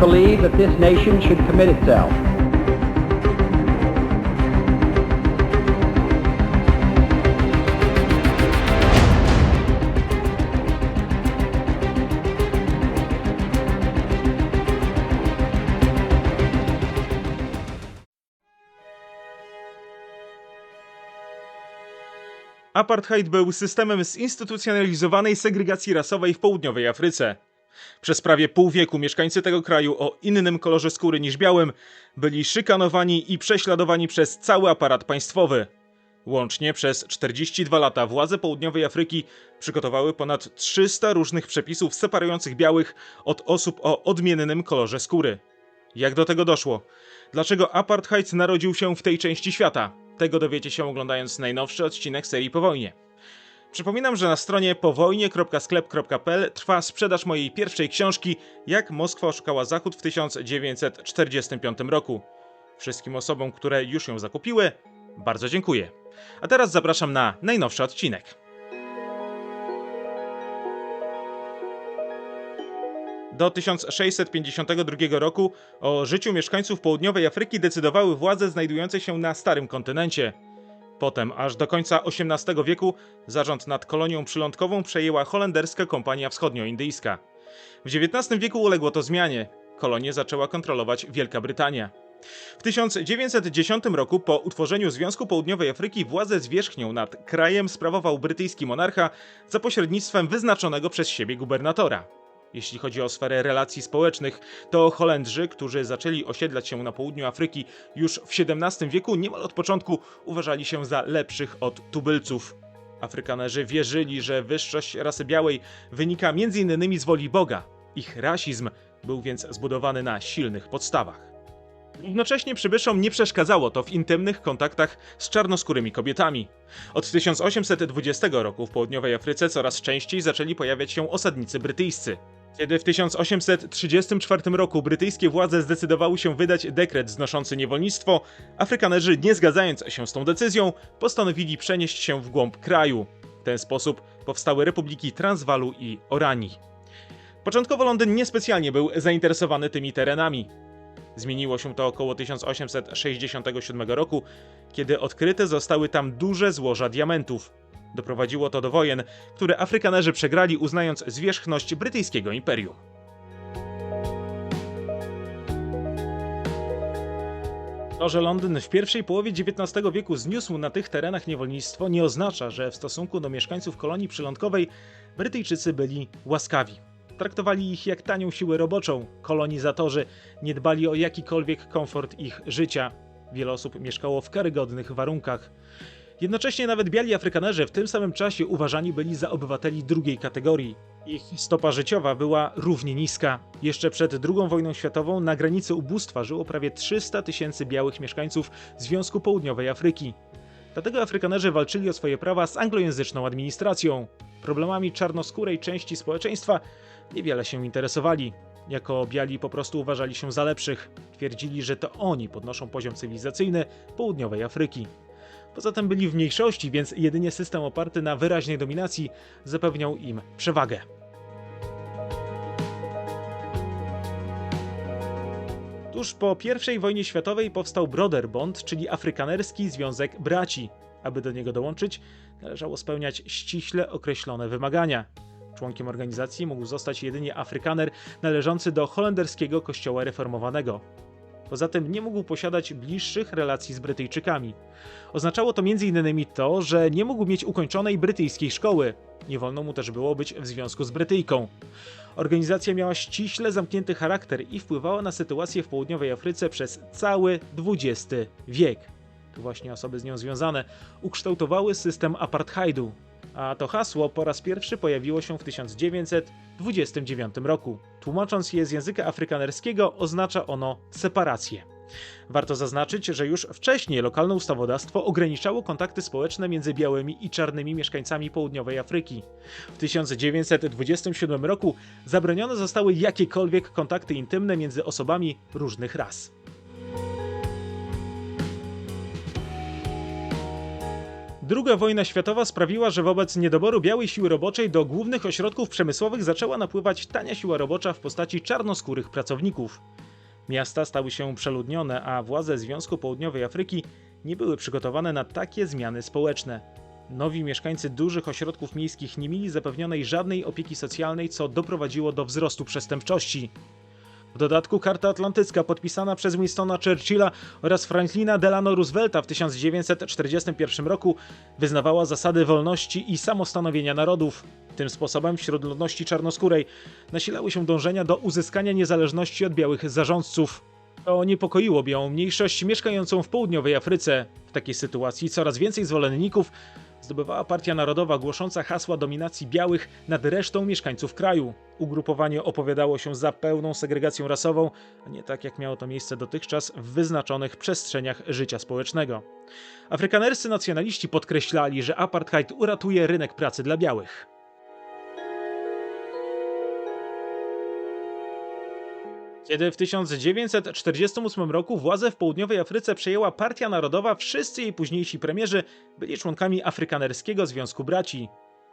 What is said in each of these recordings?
believe that this nation should commit itself Apartheid był systemem zinstytucjonalizowanej segregacji rasowej w południowej Afryce. Przez prawie pół wieku mieszkańcy tego kraju o innym kolorze skóry niż białym byli szykanowani i prześladowani przez cały aparat państwowy. Łącznie przez 42 lata władze południowej Afryki przygotowały ponad 300 różnych przepisów separujących białych od osób o odmiennym kolorze skóry. Jak do tego doszło? Dlaczego apartheid narodził się w tej części świata? Tego dowiecie się oglądając najnowszy odcinek serii Po wojnie. Przypominam, że na stronie powojnie.sklep.pl trwa sprzedaż mojej pierwszej książki Jak Moskwa oszukała Zachód w 1945 roku. Wszystkim osobom, które już ją zakupiły, bardzo dziękuję. A teraz zapraszam na najnowszy odcinek. Do 1652 roku o życiu mieszkańców południowej Afryki decydowały władze znajdujące się na Starym Kontynencie. Potem, aż do końca XVIII wieku, zarząd nad kolonią przylądkową przejęła holenderska kompania wschodnioindyjska. W XIX wieku uległo to zmianie. Kolonię zaczęła kontrolować Wielka Brytania. W 1910 roku, po utworzeniu Związku Południowej Afryki, władzę zwierzchnią nad krajem sprawował brytyjski monarcha za pośrednictwem wyznaczonego przez siebie gubernatora. Jeśli chodzi o sferę relacji społecznych, to Holendrzy, którzy zaczęli osiedlać się na południu Afryki już w XVII wieku, niemal od początku uważali się za lepszych od tubylców. Afrykanerzy wierzyli, że wyższość rasy białej wynika m.in. z woli Boga. Ich rasizm był więc zbudowany na silnych podstawach. Równocześnie przybyszom nie przeszkadzało to w intymnych kontaktach z czarnoskórymi kobietami. Od 1820 roku w południowej Afryce coraz częściej zaczęli pojawiać się osadnicy brytyjscy. Kiedy w 1834 roku brytyjskie władze zdecydowały się wydać dekret znoszący niewolnictwo, Afrykanerzy, nie zgadzając się z tą decyzją, postanowili przenieść się w głąb kraju. W ten sposób powstały republiki Transwalu i Oranii. Początkowo Londyn niespecjalnie był zainteresowany tymi terenami. Zmieniło się to około 1867 roku, kiedy odkryte zostały tam duże złoża diamentów. Doprowadziło to do wojen, które Afrykanerzy przegrali, uznając zwierzchność brytyjskiego imperium. To, że Londyn w pierwszej połowie XIX wieku zniósł na tych terenach niewolnictwo, nie oznacza, że w stosunku do mieszkańców kolonii przylądkowej Brytyjczycy byli łaskawi. Traktowali ich jak tanią siłę roboczą. Kolonizatorzy nie dbali o jakikolwiek komfort ich życia. Wiele osób mieszkało w karygodnych warunkach. Jednocześnie nawet biali Afrykanerzy w tym samym czasie uważani byli za obywateli drugiej kategorii. Ich stopa życiowa była równie niska. Jeszcze przed II wojną światową na granicy ubóstwa żyło prawie 300 tysięcy białych mieszkańców Związku Południowej Afryki. Dlatego Afrykanerzy walczyli o swoje prawa z anglojęzyczną administracją. Problemami czarnoskórej części społeczeństwa niewiele się interesowali. Jako biali po prostu uważali się za lepszych. Twierdzili, że to oni podnoszą poziom cywilizacyjny południowej Afryki. Poza tym byli w mniejszości, więc jedynie system oparty na wyraźnej dominacji zapewniał im przewagę. Tuż po I wojnie światowej powstał Broderbond, czyli Afrykanerski Związek Braci. Aby do niego dołączyć, należało spełniać ściśle określone wymagania. Członkiem organizacji mógł zostać jedynie Afrykaner należący do holenderskiego kościoła reformowanego. Poza tym nie mógł posiadać bliższych relacji z Brytyjczykami. Oznaczało to m.in. to, że nie mógł mieć ukończonej brytyjskiej szkoły. Nie wolno mu też było być w związku z Brytyjką. Organizacja miała ściśle zamknięty charakter i wpływała na sytuację w południowej Afryce przez cały XX wiek. To właśnie osoby z nią związane ukształtowały system apartheidu, a to hasło po raz pierwszy pojawiło się w 1929 roku. Tłumacząc je z języka afrykanerskiego, oznacza ono separację. Warto zaznaczyć, że już wcześniej lokalne ustawodawstwo ograniczało kontakty społeczne między białymi i czarnymi mieszkańcami południowej Afryki. W 1927 roku zabronione zostały jakiekolwiek kontakty intymne między osobami różnych ras. Druga wojna światowa sprawiła, że wobec niedoboru białej siły roboczej do głównych ośrodków przemysłowych zaczęła napływać tania siła robocza w postaci czarnoskórych pracowników. Miasta stały się przeludnione, a władze Związku Południowej Afryki nie były przygotowane na takie zmiany społeczne. Nowi mieszkańcy dużych ośrodków miejskich nie mieli zapewnionej żadnej opieki socjalnej, co doprowadziło do wzrostu przestępczości. Dodatku Karta Atlantycka podpisana przez Winstona Churchilla oraz Franklina Delano Roosevelta w 1941 roku wyznawała zasady wolności i samostanowienia narodów. Tym sposobem wśród ludności czarnoskórej nasilały się dążenia do uzyskania niezależności od białych zarządców. To niepokoiło białą mniejszość mieszkającą w południowej Afryce. W takiej sytuacji coraz więcej zwolenników zdobywała Partia Narodowa głosząca hasła dominacji białych nad resztą mieszkańców kraju. Ugrupowanie opowiadało się za pełną segregacją rasową, a nie tak jak miało to miejsce dotychczas w wyznaczonych przestrzeniach życia społecznego. Afrykanerscy nacjonaliści podkreślali, że apartheid uratuje rynek pracy dla białych. Kiedy w 1948 roku władzę w południowej Afryce przejęła Partia Narodowa, wszyscy jej późniejsi premierzy byli członkami Afrykanerskiego Związku Braci.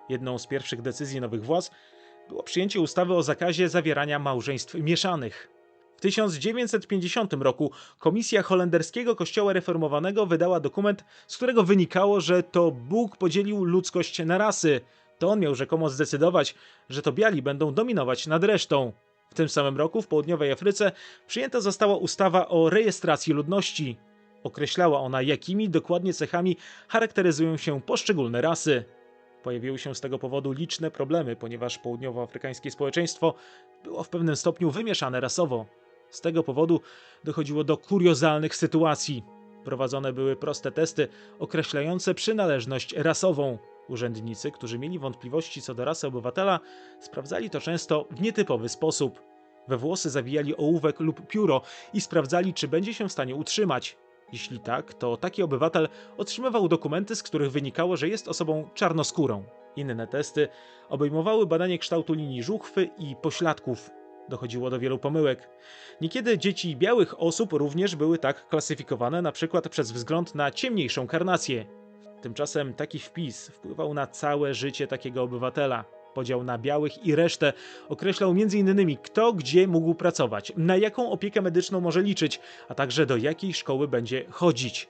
Jedną z pierwszych decyzji nowych władz było przyjęcie ustawy o zakazie zawierania małżeństw mieszanych. W 1950 roku Komisja Holenderskiego Kościoła Reformowanego wydała dokument, z którego wynikało, że to Bóg podzielił ludzkość na rasy. To on miał rzekomo zdecydować, że to biali będą dominować nad resztą. W tym samym roku w południowej Afryce przyjęta została ustawa o rejestracji ludności. Określała ona, jakimi dokładnie cechami charakteryzują się poszczególne rasy. Pojawiły się z tego powodu liczne problemy, ponieważ południowoafrykańskie społeczeństwo było w pewnym stopniu wymieszane rasowo. Z tego powodu dochodziło do kuriozalnych sytuacji. Prowadzone były proste testy określające przynależność rasową. Urzędnicy, którzy mieli wątpliwości co do rasy obywatela, sprawdzali to często w nietypowy sposób. We włosy zawijali ołówek lub pióro i sprawdzali, czy będzie się w stanie utrzymać. Jeśli tak, to taki obywatel otrzymywał dokumenty, z których wynikało, że jest osobą czarnoskórą. Inne testy obejmowały badanie kształtu linii żuchwy i pośladków. Dochodziło do wielu pomyłek. Niekiedy dzieci białych osób również były tak klasyfikowane, na przykład przez wzgląd na ciemniejszą karnację. Tymczasem taki wpis wpływał na całe życie takiego obywatela. Podział na białych i resztę określał m.in. kto gdzie mógł pracować, na jaką opiekę medyczną może liczyć, a także do jakiej szkoły będzie chodzić.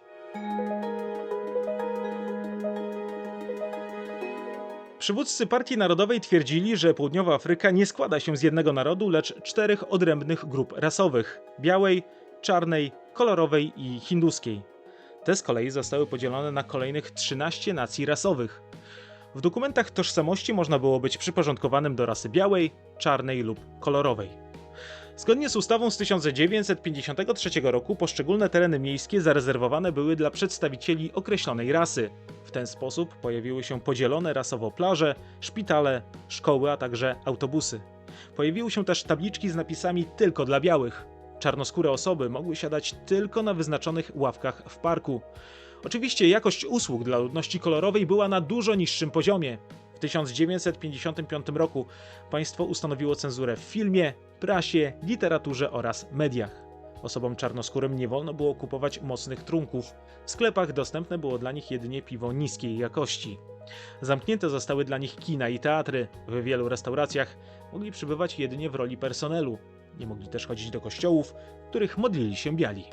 Przywódcy Partii Narodowej twierdzili, że Południowa Afryka nie składa się z jednego narodu, lecz czterech odrębnych grup rasowych: białej, czarnej, kolorowej i hinduskiej. Te z kolei zostały podzielone na kolejnych 13 nacji rasowych. W dokumentach tożsamości można było być przyporządkowanym do rasy białej, czarnej lub kolorowej. Zgodnie z ustawą z 1953 roku poszczególne tereny miejskie zarezerwowane były dla przedstawicieli określonej rasy. W ten sposób pojawiły się podzielone rasowo plaże, szpitale, szkoły, a także autobusy. Pojawiły się też tabliczki z napisami tylko dla białych. Czarnoskóre osoby mogły siadać tylko na wyznaczonych ławkach w parku. Oczywiście jakość usług dla ludności kolorowej była na dużo niższym poziomie. W 1955 roku państwo ustanowiło cenzurę w filmie, prasie, literaturze oraz mediach. Osobom czarnoskórym nie wolno było kupować mocnych trunków. W sklepach dostępne było dla nich jedynie piwo niskiej jakości. Zamknięte zostały dla nich kina i teatry. W wielu restauracjach mogli przybywać jedynie w roli personelu. Nie mogli też chodzić do kościołów, w których modlili się biali.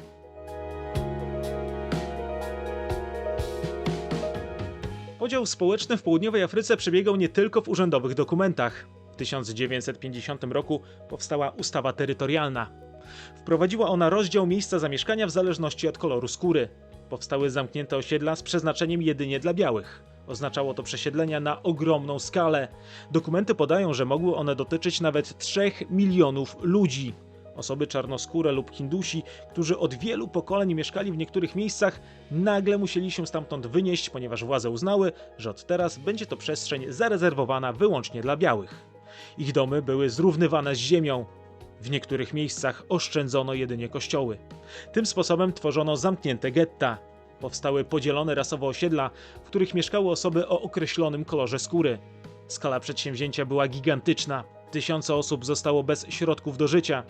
Podział społeczny w południowej Afryce przebiegał nie tylko w urzędowych dokumentach. W 1950 roku powstała ustawa terytorialna. Wprowadziła ona rozdział miejsca zamieszkania w zależności od koloru skóry. Powstały zamknięte osiedla z przeznaczeniem jedynie dla białych. Oznaczało to przesiedlenia na ogromną skalę. Dokumenty podają, że mogły one dotyczyć nawet 3 milionów ludzi. Osoby czarnoskóre lub Hindusi, którzy od wielu pokoleń mieszkali w niektórych miejscach, nagle musieli się stamtąd wynieść, ponieważ władze uznały, że od teraz będzie to przestrzeń zarezerwowana wyłącznie dla białych. Ich domy były zrównywane z ziemią. W niektórych miejscach oszczędzono jedynie kościoły. Tym sposobem tworzono zamknięte getta. Powstały podzielone rasowo osiedla, w których mieszkały osoby o określonym kolorze skóry. Skala przedsięwzięcia była gigantyczna. Tysiące osób zostało bez środków do życia.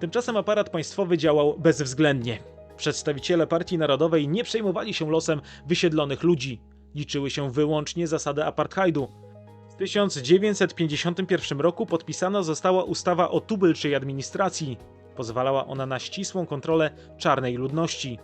Tymczasem aparat państwowy działał bezwzględnie. Przedstawiciele Partii Narodowej nie przejmowali się losem wysiedlonych ludzi. liczyły się wyłącznie zasady apartheidu. W 1951 roku podpisana została ustawa o tubylczej administracji. Pozwalała ona na ścisłą kontrolę czarnej ludności.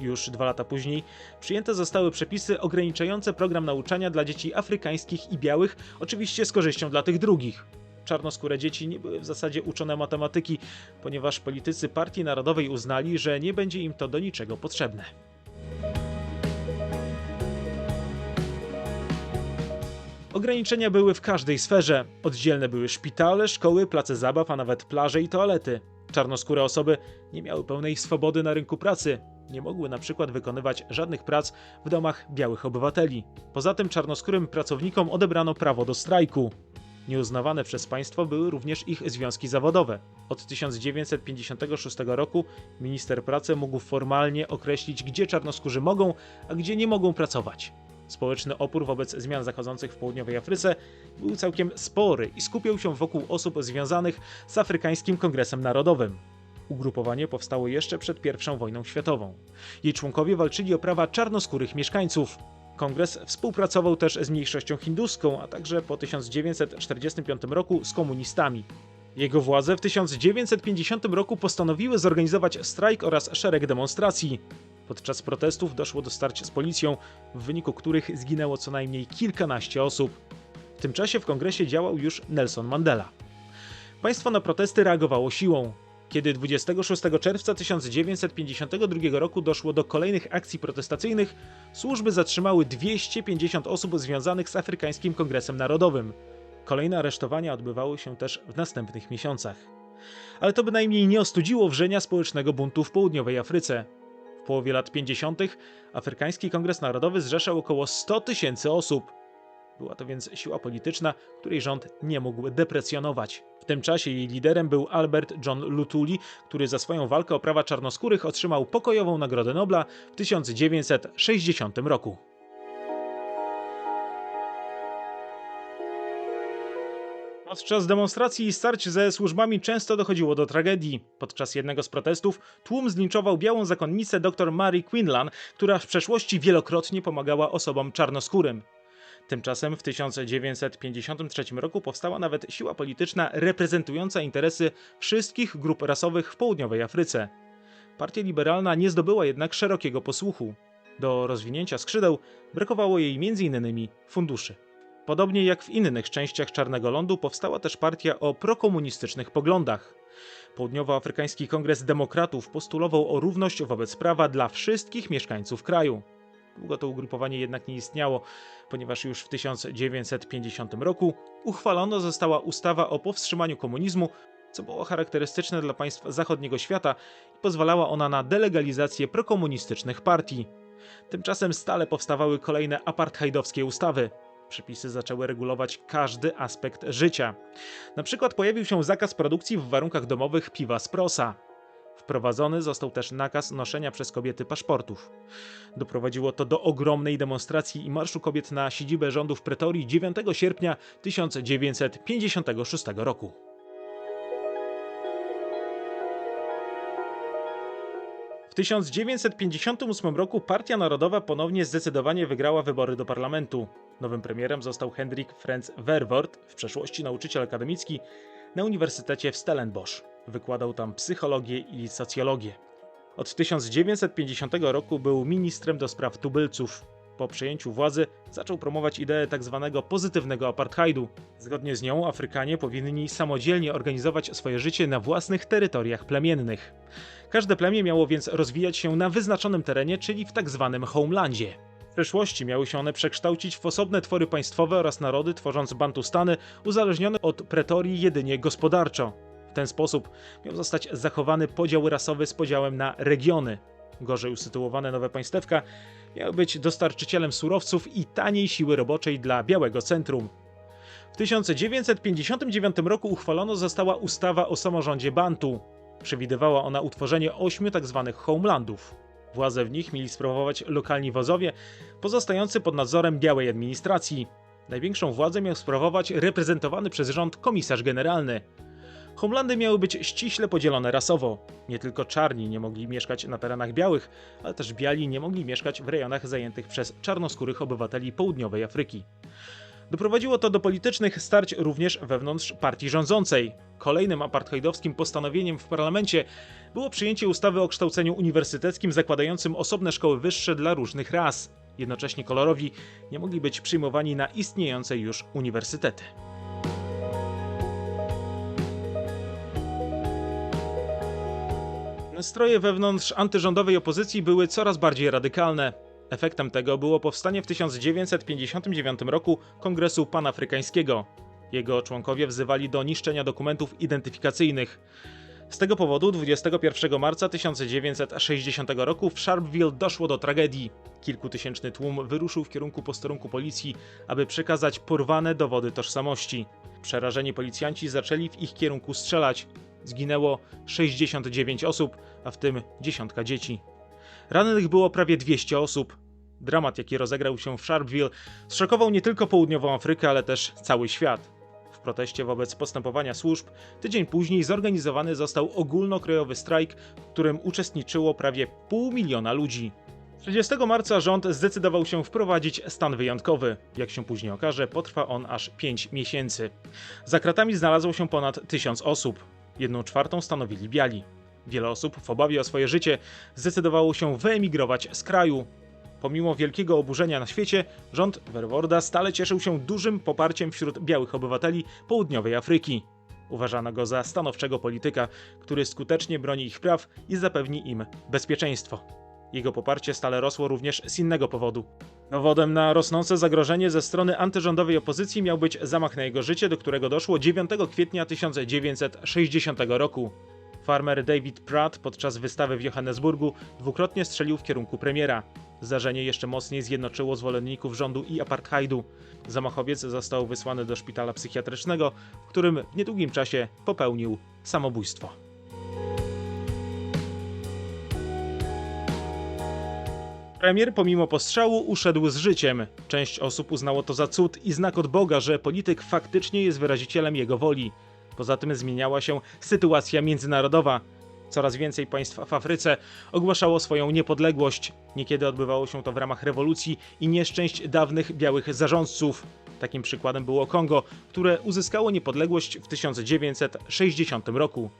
Już dwa lata później przyjęte zostały przepisy ograniczające program nauczania dla dzieci afrykańskich i białych, oczywiście z korzyścią dla tych drugich. Czarnoskóre dzieci nie były w zasadzie uczone matematyki, ponieważ politycy Partii Narodowej uznali, że nie będzie im to do niczego potrzebne. Ograniczenia były w każdej sferze. Oddzielne były szpitale, szkoły, place zabaw, a nawet plaże i toalety. Czarnoskóre osoby nie miały pełnej swobody na rynku pracy. Nie mogły na przykład wykonywać żadnych prac w domach białych obywateli. Poza tym czarnoskórym pracownikom odebrano prawo do strajku. Nieuznawane przez państwo były również ich związki zawodowe. Od 1956 roku minister pracy mógł formalnie określić, gdzie czarnoskórzy mogą, a gdzie nie mogą pracować. Społeczny opór wobec zmian zachodzących w południowej Afryce był całkiem spory i skupiał się wokół osób związanych z Afrykańskim Kongresem Narodowym. Ugrupowanie powstało jeszcze przed I wojną światową. Jej członkowie walczyli o prawa czarnoskórych mieszkańców. Kongres współpracował też z mniejszością hinduską, a także po 1945 roku z komunistami. Jego władze w 1950 roku postanowiły zorganizować strajk oraz szereg demonstracji. Podczas protestów doszło do starć z policją, w wyniku których zginęło co najmniej kilkanaście osób. W tym czasie w kongresie działał już Nelson Mandela. Państwo na protesty reagowało siłą. Kiedy 26 czerwca 1952 roku doszło do kolejnych akcji protestacyjnych, służby zatrzymały 250 osób związanych z Afrykańskim Kongresem Narodowym. Kolejne aresztowania odbywały się też w następnych miesiącach. Ale to bynajmniej nie ostudziło wrzenia społecznego buntu w południowej Afryce. W połowie lat 50. Afrykański Kongres Narodowy zrzeszał około 100 tysięcy osób. Była to więc siła polityczna, której rząd nie mógł deprecjonować. W tym czasie jej liderem był Albert John Lutuli, który za swoją walkę o prawa czarnoskórych otrzymał pokojową Nagrodę Nobla w 1960 roku. Podczas demonstracji i starć ze służbami często dochodziło do tragedii. Podczas jednego z protestów tłum zlinczował białą zakonnicę dr Mary Quinlan, która w przeszłości wielokrotnie pomagała osobom czarnoskórym. Tymczasem w 1953 roku powstała nawet siła polityczna reprezentująca interesy wszystkich grup rasowych w południowej Afryce. Partia liberalna nie zdobyła jednak szerokiego posłuchu. Do rozwinięcia skrzydeł brakowało jej m.in. funduszy. Podobnie jak w innych częściach Czarnego Lądu powstała też partia o prokomunistycznych poglądach. Południowoafrykański Kongres Demokratów postulował o równość wobec prawa dla wszystkich mieszkańców kraju. Długo to ugrupowanie jednak nie istniało, ponieważ już w 1950 roku uchwalona została ustawa o powstrzymaniu komunizmu, co było charakterystyczne dla państw zachodniego świata i pozwalała ona na delegalizację prokomunistycznych partii. Tymczasem stale powstawały kolejne apartheidowskie ustawy. Przepisy zaczęły regulować każdy aspekt życia. Na przykład pojawił się zakaz produkcji w warunkach domowych piwa z prosa. Wprowadzony został też nakaz noszenia przez kobiety paszportów. Doprowadziło to do ogromnej demonstracji i marszu kobiet na siedzibę rządu w Pretorii 9 sierpnia 1956 roku. W 1958 roku Partia Narodowa ponownie zdecydowanie wygrała wybory do parlamentu. Nowym premierem został Hendrik Franz Verwoerd, w przeszłości nauczyciel akademicki na Uniwersytecie w Stellenbosch. Wykładał tam psychologię i socjologię. Od 1950 roku był ministrem do spraw tubylców. Po przejęciu władzy zaczął promować ideę tzw. pozytywnego apartheidu. Zgodnie z nią Afrykanie powinni samodzielnie organizować swoje życie na własnych terytoriach plemiennych. Każde plemię miało więc rozwijać się na wyznaczonym terenie, czyli w tzw. homelandzie. Przeszłości miały się one przekształcić w osobne twory państwowe oraz narody, tworząc Bantustany uzależnione od Pretorii jedynie gospodarczo. W ten sposób miał zostać zachowany podział rasowy z podziałem na regiony. Gorzej usytuowane nowe państewka miały być dostarczycielem surowców i taniej siły roboczej dla białego centrum. W 1959 roku uchwalona została ustawa o samorządzie Bantu. Przewidywała ona utworzenie ośmiu tzw. homelandów. Władzę w nich mieli sprawować lokalni wozowie, pozostający pod nadzorem białej administracji. Największą władzę miał sprawować reprezentowany przez rząd komisarz generalny. Homelandy miały być ściśle podzielone rasowo. Nie tylko czarni nie mogli mieszkać na terenach białych, ale też biali nie mogli mieszkać w rejonach zajętych przez czarnoskórych obywateli południowej Afryki. Doprowadziło to do politycznych starć również wewnątrz partii rządzącej. Kolejnym apartheidowskim postanowieniem w parlamencie było przyjęcie ustawy o kształceniu uniwersyteckim zakładającym osobne szkoły wyższe dla różnych ras. Jednocześnie kolorowi nie mogli być przyjmowani na istniejące już uniwersytety. Nastroje wewnątrz antyrządowej opozycji były coraz bardziej radykalne. Efektem tego było powstanie w 1959 roku Kongresu Panafrykańskiego. Jego członkowie wzywali do niszczenia dokumentów identyfikacyjnych. Z tego powodu 21 marca 1960 roku w Sharpeville doszło do tragedii. Kilkutysięczny tłum wyruszył w kierunku posterunku policji, aby przekazać porwane dowody tożsamości. Przerażeni policjanci zaczęli w ich kierunku strzelać. Zginęło 69 osób, a w tym dziesiątka dzieci. Rannych było prawie 200 osób. Dramat, jaki rozegrał się w Sharpeville, zszokował nie tylko południową Afrykę, ale też cały świat. W proteście wobec postępowania służb, tydzień później zorganizowany został ogólnokrajowy strajk, w którym uczestniczyło prawie pół miliona ludzi. 30 marca rząd zdecydował się wprowadzić stan wyjątkowy. Jak się później okaże, potrwa on aż 5 miesięcy. Za kratami znalazło się ponad 1000 osób. Jedną czwartą stanowili biali. Wiele osób w obawie o swoje życie zdecydowało się wyemigrować z kraju. Pomimo wielkiego oburzenia na świecie, rząd Verworda stale cieszył się dużym poparciem wśród białych obywateli południowej Afryki. Uważano go za stanowczego polityka, który skutecznie broni ich praw i zapewni im bezpieczeństwo. Jego poparcie stale rosło również z innego powodu. Dowodem na rosnące zagrożenie ze strony antyrządowej opozycji miał być zamach na jego życie, do którego doszło 9 kwietnia 1960 roku. Farmer David Pratt podczas wystawy w Johannesburgu dwukrotnie strzelił w kierunku premiera. Zdarzenie jeszcze mocniej zjednoczyło zwolenników rządu i apartheidu. Zamachowiec został wysłany do szpitala psychiatrycznego, w którym w niedługim czasie popełnił samobójstwo. Premier pomimo postrzału uszedł z życiem. Część osób uznało to za cud i znak od Boga, że polityk faktycznie jest wyrazicielem jego woli. Poza tym zmieniała się sytuacja międzynarodowa. Coraz więcej państw w Afryce ogłaszało swoją niepodległość. Niekiedy odbywało się to w ramach rewolucji i nieszczęść dawnych białych zarządców. Takim przykładem było Kongo, które uzyskało niepodległość w 1960 roku.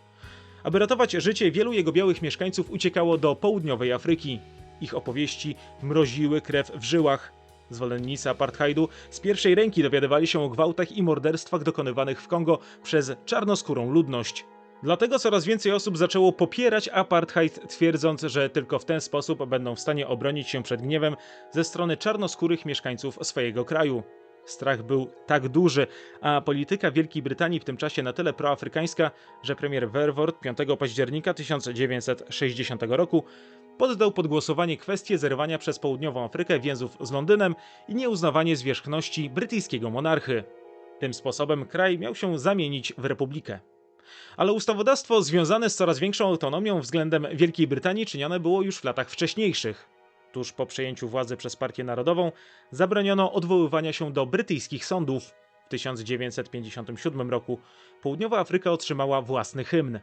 Aby ratować życie, wielu jego białych mieszkańców uciekało do południowej Afryki. Ich opowieści mroziły krew w żyłach. Zwolennicy apartheidu z pierwszej ręki dowiadywali się o gwałtach i morderstwach dokonywanych w Kongo przez czarnoskórą ludność. Dlatego coraz więcej osób zaczęło popierać apartheid, twierdząc, że tylko w ten sposób będą w stanie obronić się przed gniewem ze strony czarnoskórych mieszkańców swojego kraju. Strach był tak duży, a polityka Wielkiej Brytanii w tym czasie na tyle proafrykańska, że premier Verwoerd 5 października 1960 roku poddał pod głosowanie kwestię zerwania przez południową Afrykę więzów z Londynem i nieuznawanie zwierzchności brytyjskiego monarchy. Tym sposobem kraj miał się zamienić w republikę. Ale ustawodawstwo związane z coraz większą autonomią względem Wielkiej Brytanii czynione było już w latach wcześniejszych. Tuż po przejęciu władzy przez Partię Narodową zabroniono odwoływania się do brytyjskich sądów. W 1957 roku Południowa Afryka otrzymała własny hymn.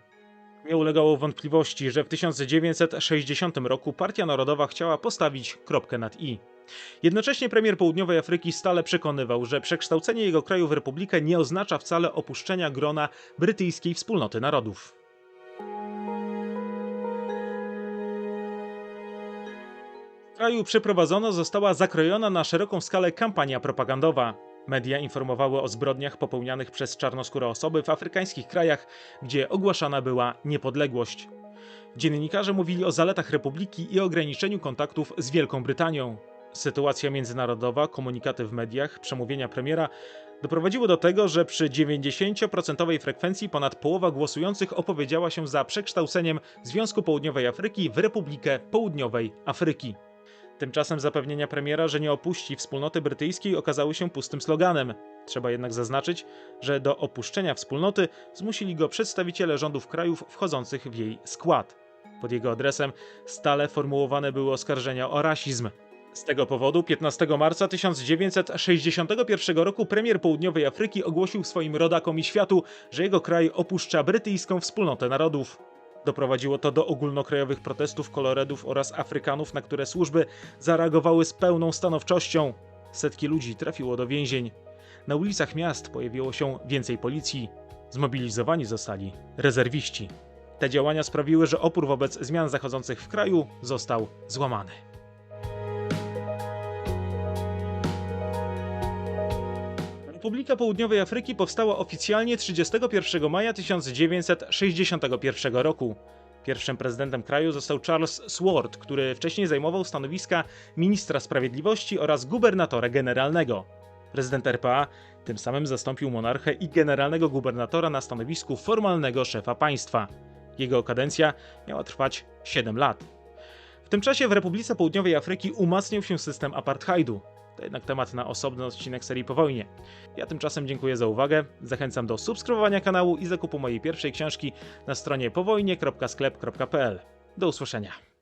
Nie ulegało wątpliwości, że w 1960 roku Partia Narodowa chciała postawić kropkę nad i. Jednocześnie premier Południowej Afryki stale przekonywał, że przekształcenie jego kraju w republikę nie oznacza wcale opuszczenia grona brytyjskiej wspólnoty narodów. W kraju przeprowadzona została zakrojona na szeroką skalę kampania propagandowa. Media informowały o zbrodniach popełnianych przez czarnoskóre osoby w afrykańskich krajach, gdzie ogłaszana była niepodległość. Dziennikarze mówili o zaletach republiki i ograniczeniu kontaktów z Wielką Brytanią. Sytuacja międzynarodowa, komunikaty w mediach, przemówienia premiera doprowadziły do tego, że przy 90% frekwencji ponad połowa głosujących opowiedziała się za przekształceniem Związku Południowej Afryki w Republikę Południowej Afryki. Tymczasem zapewnienia premiera, że nie opuści wspólnoty brytyjskiej, okazały się pustym sloganem. Trzeba jednak zaznaczyć, że do opuszczenia wspólnoty zmusili go przedstawiciele rządów krajów wchodzących w jej skład. Pod jego adresem stale formułowane były oskarżenia o rasizm. Z tego powodu 15 marca 1961 roku premier Południowej Afryki ogłosił swoim rodakom i światu, że jego kraj opuszcza brytyjską wspólnotę narodów. Doprowadziło to do ogólnokrajowych protestów koloredów oraz Afrykanów, na które służby zareagowały z pełną stanowczością. Setki ludzi trafiło do więzień. Na ulicach miast pojawiło się więcej policji. Zmobilizowani zostali rezerwiści. Te działania sprawiły, że opór wobec zmian zachodzących w kraju został złamany. Republika Południowej Afryki powstała oficjalnie 31 maja 1961 roku. Pierwszym prezydentem kraju został Charles Sword, który wcześniej zajmował stanowiska ministra sprawiedliwości oraz gubernatora generalnego. Prezydent RPA tym samym zastąpił monarchę i generalnego gubernatora na stanowisku formalnego szefa państwa. Jego kadencja miała trwać 7 lat. W tym czasie w Republice Południowej Afryki umacniał się system apartheidu. To jednak temat na osobny odcinek serii po wojnie. Ja tymczasem dziękuję za uwagę, zachęcam do subskrybowania kanału i zakupu mojej pierwszej książki na stronie powojnie.sklep.pl. Do usłyszenia.